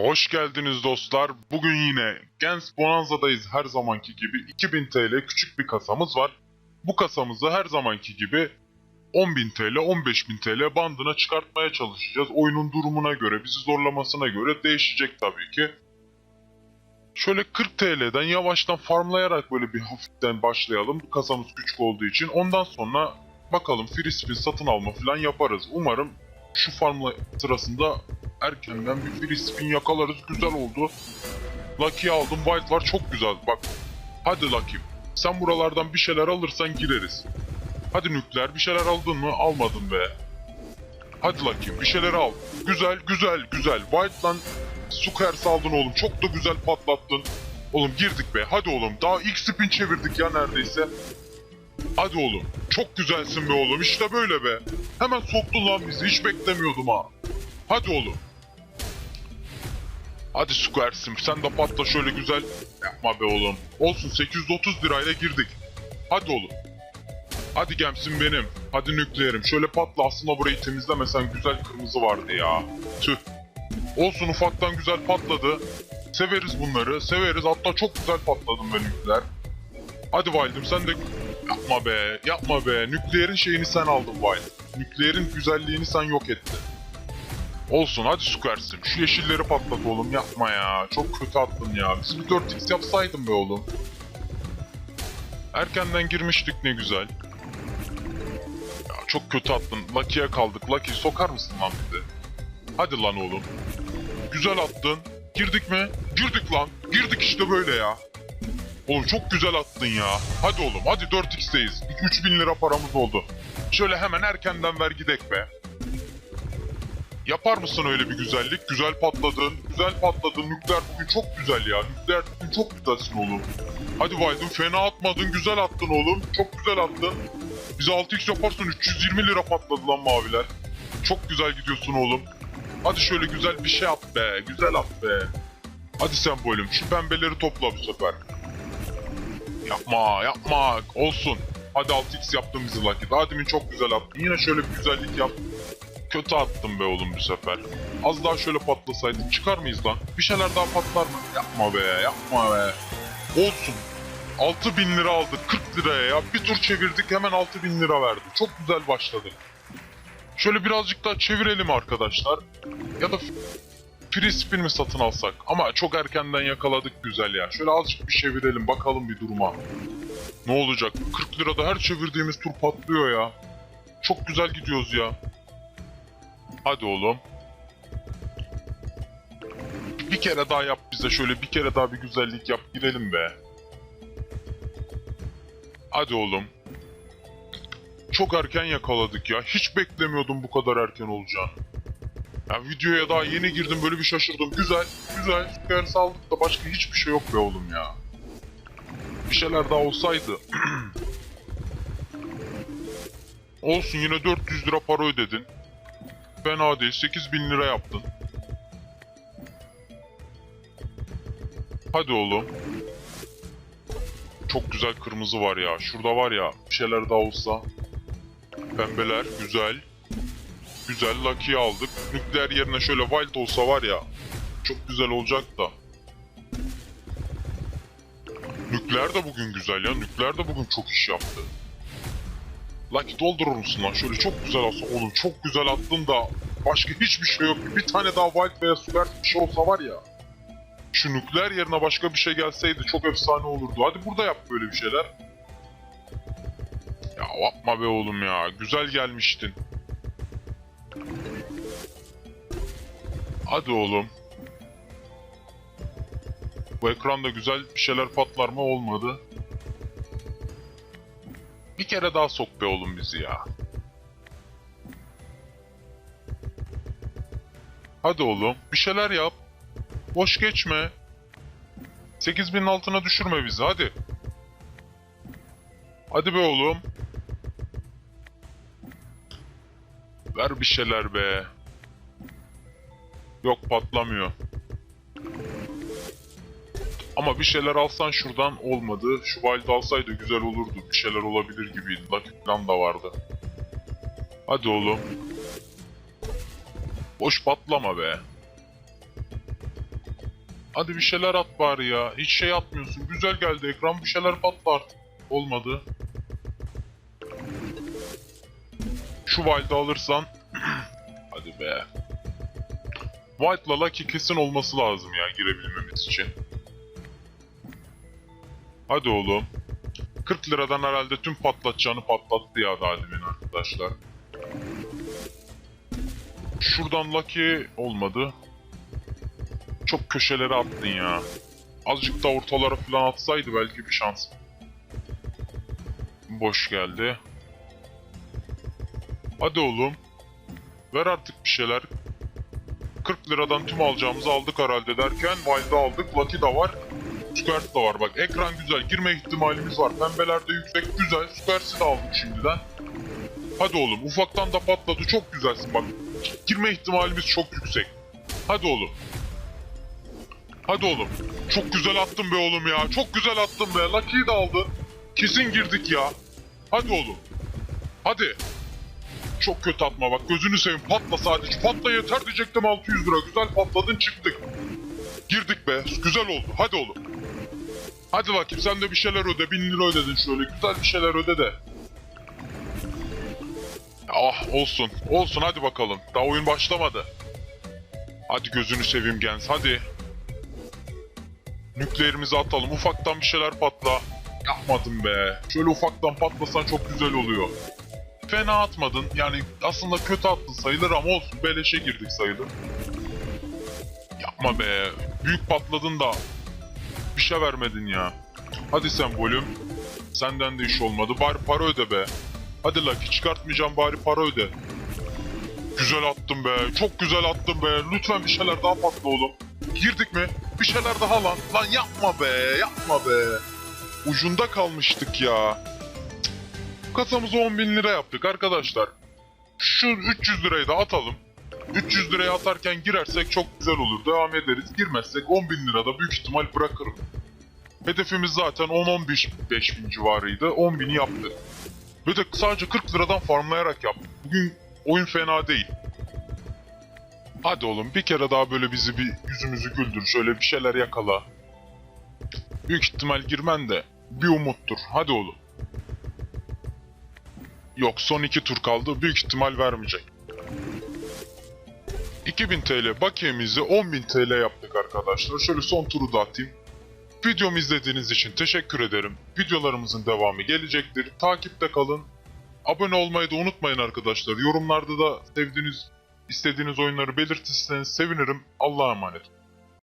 Hoş geldiniz dostlar. Bugün yine Gens Bonanza'dayız her zamanki gibi. 2000 TL küçük bir kasamız var. Bu kasamızı her zamanki gibi 10.000 TL, 15.000 TL bandına çıkartmaya çalışacağız. Oyunun durumuna göre, bizi zorlamasına göre değişecek tabii ki. Şöyle 40 TL'den yavaştan farmlayarak böyle bir hafiften başlayalım. Bu kasamız küçük olduğu için. Ondan sonra bakalım free spin satın alma falan yaparız. Umarım şu farmla sırasında erkenden bir free spin yakalarız. Güzel oldu. Lucky'yi aldım. Wild var. Çok güzel. Bak. Hadi Lucky. Sen buralardan bir şeyler alırsan gireriz. Hadi nükleer. Bir şeyler aldın mı? Almadın be. Hadi Lucky. Bir şeyler al. Güzel, güzel, güzel. Wild'dan Sukers aldın oğlum. Çok da güzel patlattın. Oğlum girdik be. Hadi oğlum. Daha ilk spin çevirdik ya neredeyse. Hadi oğlum. Çok güzelsin be oğlum. İşte böyle be. Hemen soktun lan bizi. Hiç beklemiyordum ha. Hadi oğlum. Hadi Squares'im sen de patla şöyle güzel. Yapma be oğlum. Olsun 830 lirayla girdik. Hadi oğlum. Hadi gemsin benim. Hadi nükleerim. Şöyle patla aslında burayı temizlemesen güzel kırmızı vardı ya. Tüh. Olsun ufaktan güzel patladı. Severiz bunları. Severiz. Hatta çok güzel patladım ben nükleer. Hadi Wild'im sen de... Yapma be. Yapma be. Nükleerin şeyini sen aldın Wild. Nükleerin güzelliğini sen yok ettin. Olsun hadi Squares'im. Şu yeşilleri patlat oğlum yapma ya. Çok kötü attın ya. Biz bir 4x yapsaydın be oğlum. Erkenden girmiştik ne güzel. Ya çok kötü attın. Lucky'ye kaldık. Lucky sokar mısın lan bizi? Hadi lan oğlum. Güzel attın. Girdik mi? Girdik lan. Girdik işte böyle ya. Oğlum çok güzel attın ya. Hadi oğlum hadi 4x'teyiz. 3000 lira paramız oldu. Şöyle hemen erkenden ver gidek be. Yapar mısın öyle bir güzellik? Güzel patladın, güzel patladın. Nükleer bugün çok güzel ya. Nükleer bugün çok güzelsin oğlum. Hadi Wild'un fena atmadın, güzel attın oğlum. Çok güzel attın. Bize 6x yaparsın 320 lira patladı lan maviler. Çok güzel gidiyorsun oğlum. Hadi şöyle güzel bir şey at be, güzel at be. Hadi sembolüm, şu pembeleri topla bu sefer. Yapma, yapma. Olsun. Hadi 6x yaptın bizi Lucky. Daha demin çok güzel attın. Yine şöyle bir güzellik Kötü attım be oğlum bu sefer. Az daha şöyle patlasaydık çıkar mıyız lan? Bir şeyler daha patlar mı? Yapma be, yapma be. Olsun. 6000 lira aldık 40 liraya ya. Bir tur çevirdik hemen 6000 lira verdi. Çok güzel başladı. Şöyle birazcık daha çevirelim arkadaşlar. Ya da free spin mi satın alsak? Ama çok erkenden yakaladık güzel ya. Şöyle azıcık bir çevirelim bakalım bir duruma. Ne olacak? 40 lirada her çevirdiğimiz tur patlıyor ya. Çok güzel gidiyoruz ya. Hadi oğlum. Bir kere daha yap bize şöyle bir kere daha bir güzellik yap girelim be. Hadi oğlum. Çok erken yakaladık ya. Hiç beklemiyordum bu kadar erken olacağını. Ya videoya daha yeni girdim böyle bir şaşırdım. Güzel, güzel. Süper saldık da başka hiçbir şey yok be oğlum ya. Bir şeyler daha olsaydı. Olsun yine 400 lira para ödedin. Fena değil. 8000 lira yaptın. Hadi oğlum. Çok güzel kırmızı var ya. Şurada var ya bir şeyler daha olsa. Pembeler güzel. Güzel Lucky'yi aldık. Nükleer yerine şöyle Wild olsa var ya. Çok güzel olacak da. Nükleer de bugün güzel ya. Nükleer de bugün çok iş yaptı. Lucky doldurur musun lan? Şöyle çok güzel olsa oğlum çok güzel attın da başka hiçbir şey yok. Bir tane daha Wild veya Super bir şey olsa var ya. Şu nükleer yerine başka bir şey gelseydi çok efsane olurdu. Hadi burada yap böyle bir şeyler. Ya yapma be oğlum ya. Güzel gelmiştin. Hadi oğlum. Bu ekranda güzel bir şeyler patlar mı olmadı. Kere daha sok be oğlum bizi ya. Hadi oğlum bir şeyler yap. Boş geçme. 8000'in altına düşürme bizi hadi. Hadi be oğlum. Ver bir şeyler be. Yok patlamıyor. Ama bir şeyler alsan şuradan olmadı. Şu Wild alsaydı güzel olurdu. Bir şeyler olabilir gibiydi. Lucky falan da vardı. Hadi oğlum. Boş patlama be. Hadi bir şeyler at bari ya. Hiç şey atmıyorsun. Güzel geldi ekran. Bir şeyler patla artık. Olmadı. Şu Wild'ı alırsan. Hadi be. Wild'la Lucky kesin olması lazım ya girebilmemiz için. Hadi oğlum. 40 liradan herhalde tüm patlatacağını patlattı ya daha demin arkadaşlar. Şuradan Lucky olmadı. Çok köşelere attın ya. Azıcık da ortalara falan atsaydı belki bir şans. Boş geldi. Hadi oğlum. Ver artık bir şeyler. 40 liradan tüm alacağımızı aldık herhalde derken Wild'ı aldık. Lucky da var. Squared da var bak. Ekran güzel. Girme ihtimalimiz var. Pembeler de yüksek. Güzel. Squared'si de aldık şimdiden. Hadi oğlum. Ufaktan da patladı. Çok güzelsin bak. Girme ihtimalimiz çok yüksek. Hadi oğlum. Hadi oğlum. Çok güzel attın be oğlum ya. Çok güzel attın be. Lucky'yi de aldın. Kesin girdik ya. Hadi oğlum. Hadi. Çok kötü atma bak. Gözünü seveyim. Patla sadece. Patla yeter diyecektim 600 lira. Güzel patladın çıktık. Girdik be. Güzel oldu. Hadi oğlum. Hadi bakayım sen de bir şeyler öde. 1000 lira ödedin şöyle. Güzel bir şeyler öde de. Ah olsun. Olsun hadi bakalım. Daha oyun başlamadı. Hadi gözünü seveyim Gens. Hadi. Nükleerimizi atalım. Ufaktan bir şeyler patla. Yapmadım be. Şöyle ufaktan patlasan çok güzel oluyor. Fena atmadın. Yani aslında kötü attın sayılır ama olsun. Beleşe girdik sayılır. Yapma be. Büyük patladın da. Bir şey vermedin ya. Hadi sen volüm. Senden de iş olmadı. Bari para öde be. Hadi Lucky çıkartmayacağım bari para öde. Güzel attın be. Çok güzel attın be. Lütfen bir şeyler daha patla oğlum. Girdik mi? Bir şeyler daha lan. Lan yapma be. Yapma be. Ucunda kalmıştık ya. Kasamızı 10 bin lira yaptık arkadaşlar. Şu 300 lirayı da atalım. 300 liraya atarken girersek çok güzel olur. Devam ederiz. Girmezsek 10 bin lirada büyük ihtimal bırakırım. Hedefimiz zaten 10-15 bin civarıydı. 10 bini yaptık. Ve de sadece 40 liradan farmlayarak yaptık. Bugün oyun fena değil. Hadi oğlum bir kere daha böyle bizi bir yüzümüzü güldür. Şöyle bir şeyler yakala. Büyük ihtimal girmen de bir umuttur. Hadi oğlum. Yok son iki tur kaldı. Büyük ihtimal vermeyecek. 2000 TL bakiyemizi 10.000 TL yaptık arkadaşlar. Şöyle son turu da atayım. Videomu izlediğiniz için teşekkür ederim. Videolarımızın devamı gelecektir. Takipte kalın. Abone olmayı da unutmayın arkadaşlar. Yorumlarda da sevdiğiniz, istediğiniz oyunları belirtirseniz sevinirim. Allah'a emanet.